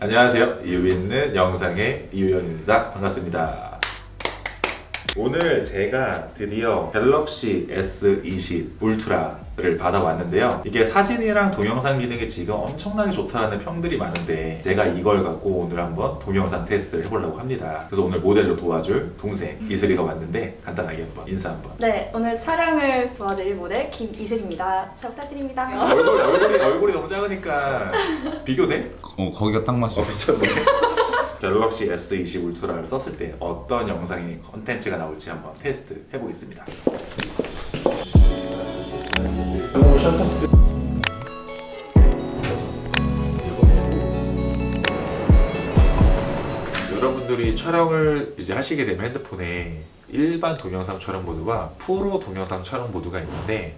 안녕하세요. 이유 있는 영상의 이유연입니다. 반갑습니다. 오늘 제가 드디어 갤럭시 S20 울트라 를 받아왔는데요. 이게 사진이랑 동영상 기능이 지금 엄청나게 좋다라는 평들이 많은데 제가 이걸 갖고 오늘 한번 동영상 테스트를 해보려고 합니다. 그래서 오늘 모델로 도와줄 동생 이슬이가 왔는데 간단하게 한번 인사 한번. 네, 오늘 촬영을 도와드릴 모델 김이슬입니다. 잘 부탁드립니다. 얼굴, 얼굴이, 얼굴이 너무 작으니까 비교돼? 어 거기가 딱 맞아. 어, 미쳤네. 갤럭시 S20 울트라를 썼을 때 어떤 영상이 컨텐츠가 나올지 한번 테스트 해보겠습니다. 여러분들이 촬영을 이제 하시게 되면 핸드폰에 일반 동영상 촬영 모드와 프로 동영상 촬영 모드가 있는데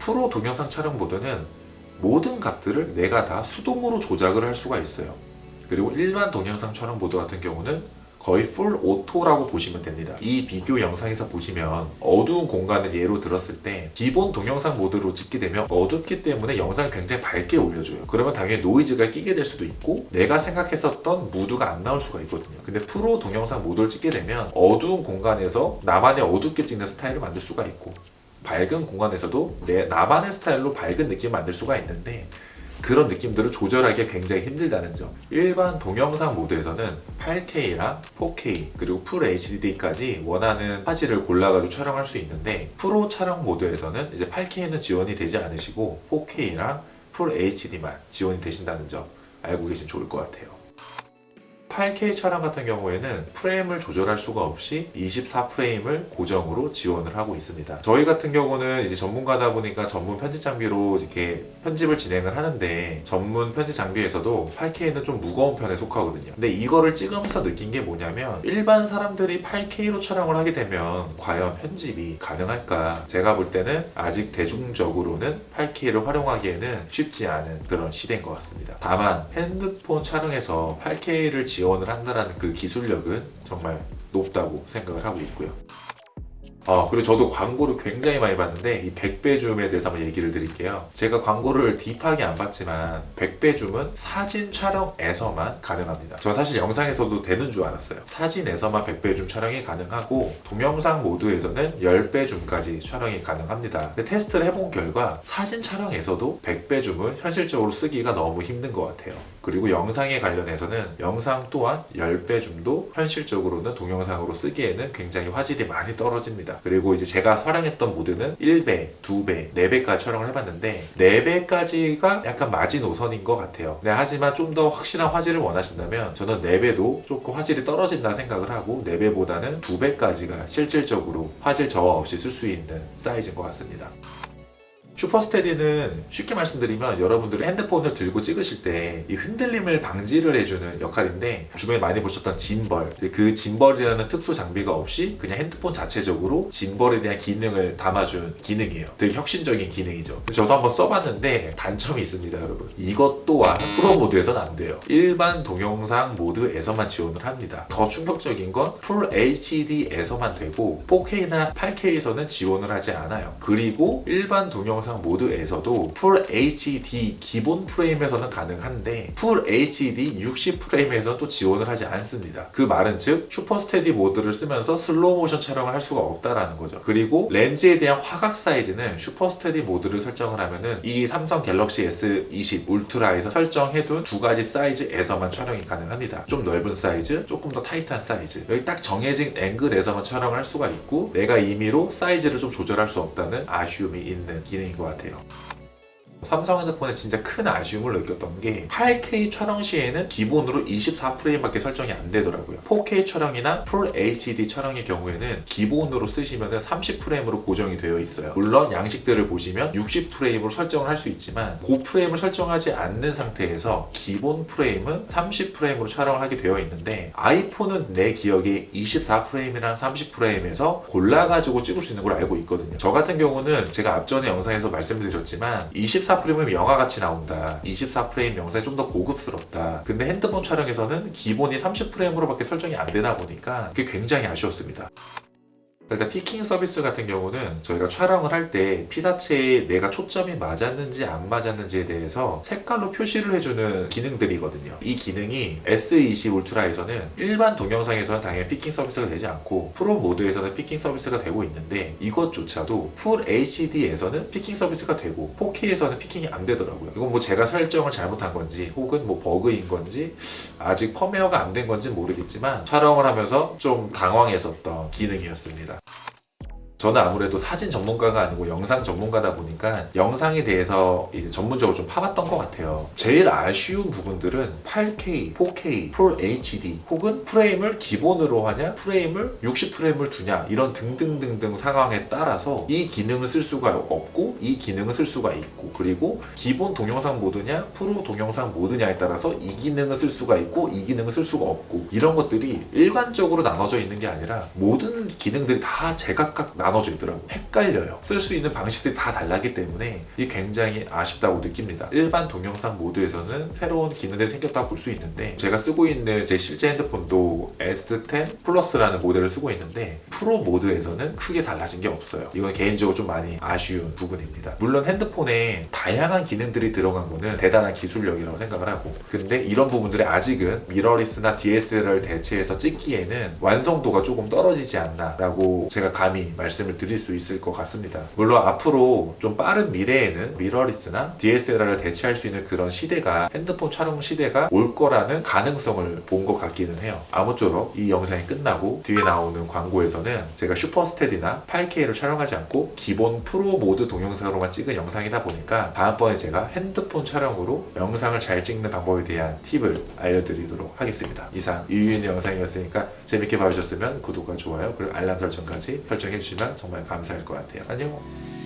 프로 동영상 촬영 모드는 모든 값들을 내가 다 수동으로 조작을 할 수가 있어요. 그리고 일반 동영상 촬영 모드 같은 경우는 거의 풀 오토라고 보시면 됩니다. 이 비교 영상에서 보시면 어두운 공간을 예로 들었을 때 기본 동영상 모드로 찍게 되면 어둡기 때문에 영상을 굉장히 밝게 올려줘요. 그러면 당연히 노이즈가 끼게 될 수도 있고 내가 생각했었던 무드가 안 나올 수가 있거든요. 근데 프로 동영상 모드를 찍게 되면 어두운 공간에서 나만의 어둡게 찍는 스타일을 만들 수가 있고 밝은 공간에서도 내 나만의 스타일로 밝은 느낌 을 만들 수가 있는데 그런 느낌들을 조절하기 굉장히 힘들다는 점. 일반 동영상 모드에서는 8K랑 4K 그리고 풀 HD까지 원하는 화질을 골라가지고 촬영할 수 있는데 프로 촬영 모드에서는 이제 8K는 지원이 되지 않으시고 4K랑 풀 HD만 지원이 되신다는 점 알고 계시면 좋을 것 같아요. 8K 촬영 같은 경우에는 프레임을 조절할 수가 없이 24프레임을 고정으로 지원을 하고 있습니다. 저희 같은 경우는 이제 전문가다 보니까 전문 편집 장비로 이렇게 편집을 진행을 하는데 전문 편집 장비에서도 8K는 좀 무거운 편에 속하거든요. 근데 이거를 찍으면서 느낀 게 뭐냐면 일반 사람들이 8K로 촬영을 하게 되면 과연 편집이 가능할까? 제가 볼 때는 아직 대중적으로는 8K를 활용하기에는 쉽지 않은 그런 시대인 것 같습니다. 다만 핸드폰 촬영에서 8K를 지원 을 한다는 그 기술력은 정말 높다고 생각을 하고 있고요. 아, 그리고 저도 광고를 굉장히 많이 봤는데 이 100배 줌에 대해서 한번 얘기를 드릴게요. 제가 광고를 딥하게 안 봤지만 100배 줌은 사진 촬영에서만 가능합니다. 저 사실 영상에서도 되는 줄 알았어요. 사진에서만 100배 줌 촬영이 가능하고 동영상 모드에서는 10배 줌까지 촬영이 가능합니다. 근데 테스트를 해본 결과 사진 촬영에서도 100배 줌은 현실적으로 쓰기가 너무 힘든 것 같아요. 그리고 영상에 관련해서는 영상 또한 10배 줌도 현실적으로는 동영상으로 쓰기에는 굉장히 화질이 많이 떨어집니다. 그리고 이제 제가 촬영했던 모드는 1배, 2배, 4배까지 촬영을 해봤는데 4배까지가 약간 마지노선인 것 같아요. 네, 하지만 좀 더 확실한 화질을 원하신다면 저는 4배도 조금 화질이 떨어진다 생각을 하고 4배보다는 2배까지가 실질적으로 화질 저하 없이 쓸 수 있는 사이즈인 것 같습니다. 슈퍼스테디는 쉽게 말씀드리면 여러분들이 핸드폰을 들고 찍으실 때 이 흔들림을 방지를 해주는 역할인데 주변에 많이 보셨던 짐벌. 그 짐벌이라는 특수 장비가 없이 그냥 핸드폰 자체적으로 짐벌에 대한 기능을 담아준 기능이에요. 되게 혁신적인 기능이죠. 저도 한번 써봤는데 단점이 있습니다 여러분. 이것 또한 프로 모드에서는 안 돼요. 일반 동영상 모드에서만 지원을 합니다. 더 충격적인 건 풀 HD에서만 되고 4K나 8K에서는 지원을 하지 않아요. 그리고 일반 동영상 영상 모드에서도 풀 HD 기본 프레임에서는 가능한데 풀 HD 60 프레임에서는 또 지원을 하지 않습니다. 그 말은 즉 슈퍼 스테디 모드를 쓰면서 슬로우 모션 촬영을 할 수가 없다라는 거죠. 그리고 렌즈에 대한 화각 사이즈는 슈퍼 스테디 모드를 설정을 하면은 이 삼성 갤럭시 S20 울트라에서 설정해둔 두 가지 사이즈에서만 촬영이 가능합니다. 좀 넓은 사이즈, 조금 더 타이트한 사이즈. 여기 딱 정해진 앵글에서만 촬영을 할 수가 있고 내가 임의로 사이즈를 좀 조절할 수 없다는 아쉬움이 있는 기능인 것 같아요. 삼성 핸드폰에 진짜 큰 아쉬움을 느꼈던 게 8K 촬영 시에는 기본으로 24프레임밖에 설정이 안 되더라고요. 4K 촬영이나 풀 HD 촬영의 경우에는 기본으로 쓰시면 30프레임으로 고정이 되어 있어요. 물론 양식들을 보시면 60프레임으로 설정을 할 수 있지만 고 프레임을 설정하지 않는 상태에서 기본 프레임은 30프레임으로 촬영을 하게 되어 있는데 아이폰은 내 기억에 24프레임이랑 30프레임에서 골라가지고 찍을 수 있는 걸 알고 있거든요. 저 같은 경우는 제가 앞전에 영상에서 말씀드렸지만 24 프레임은 영화같이 나온다. 24프레임 영상이 좀 더 고급스럽다. 근데 핸드폰 촬영에서는 기본이 30프레임으로밖에 설정이 안 되다 보니까 그게 굉장히 아쉬웠습니다. 일단 피킹 서비스 같은 경우는 저희가 촬영을 할 때 피사체에 내가 초점이 맞았는지 안 맞았는지에 대해서 색깔로 표시를 해주는 기능들이거든요. 이 기능이 S20 울트라에서는 일반 동영상에서는 당연히 피킹 서비스가 되지 않고 프로 모드에서는 피킹 서비스가 되고 있는데 이것조차도 풀 HD에서는 피킹 서비스가 되고 4K에서는 피킹이 안 되더라고요. 이건 뭐 제가 설정을 잘못한 건지 혹은 뭐 버그인 건지 아직 펌웨어가 안 된 건지 모르겠지만 촬영을 하면서 좀 당황했었던 기능이었습니다. 저는 아무래도 사진 전문가가 아니고 영상 전문가다 보니까 영상에 대해서 이제 전문적으로 좀 파봤던 것 같아요. 제일 아쉬운 부분들은 8K, 4K, Full HD 혹은 프레임을 기본으로 하냐, 프레임을 60프레임을 두냐 이런 등등등등 상황에 따라서 이 기능을 쓸 수가 없고 이 기능을 쓸 수가 있고 그리고 기본 동영상 모드냐, 프로 동영상 모드냐에 따라서 이 기능을 쓸 수가 있고 이 기능을 쓸 수가 없고 이런 것들이 일관적으로 나눠져 있는 게 아니라 모든 기능들이 다 제각각 나 눠져 있더라고요. 헷갈려요. 쓸 수 있는 방식들이 다 달라기 때문에 이게 굉장히 아쉽다고 느낍니다. 일반 동영상 모드에서는 새로운 기능들이 생겼다고 볼 수 있는데 제가 쓰고 있는 제 실제 핸드폰도 S10 플러스라는 모델을 쓰고 있는데 프로 모드에서는 크게 달라진 게 없어요. 이건 개인적으로 좀 많이 아쉬운 부분입니다. 물론 핸드폰에 다양한 기능들이 들어간 거는 대단한 기술력이라고 생각을 하고 근데 이런 부분들이 아직은 미러리스나 DSLR을 대체해서 찍기에는 완성도가 조금 떨어지지 않나라고 제가 감히 말씀을 드릴 수 있을 것 같습니다. 물론 앞으로 좀 빠른 미래에는 미러리스나 DSLR을 대체할 수 있는 그런 시대가 핸드폰 촬영 시대가 올 거라는 가능성을 본 것 같기는 해요. 아무쪼록 이 영상이 끝나고 뒤에 나오는 광고에서는 제가 슈퍼스테디나 8K를 촬영하지 않고 기본 프로 모드 동영상으로만 찍은 영상이다 보니까 다음번에 제가 핸드폰 촬영으로 영상을 잘 찍는 방법에 대한 팁을 알려드리도록 하겠습니다. 이상 유유인의 영상이었으니까 재밌게 봐주셨으면 구독과 좋아요 그리고 알람 설정까지 설정해 주시면 정말 감사할 것 같아요. 안녕.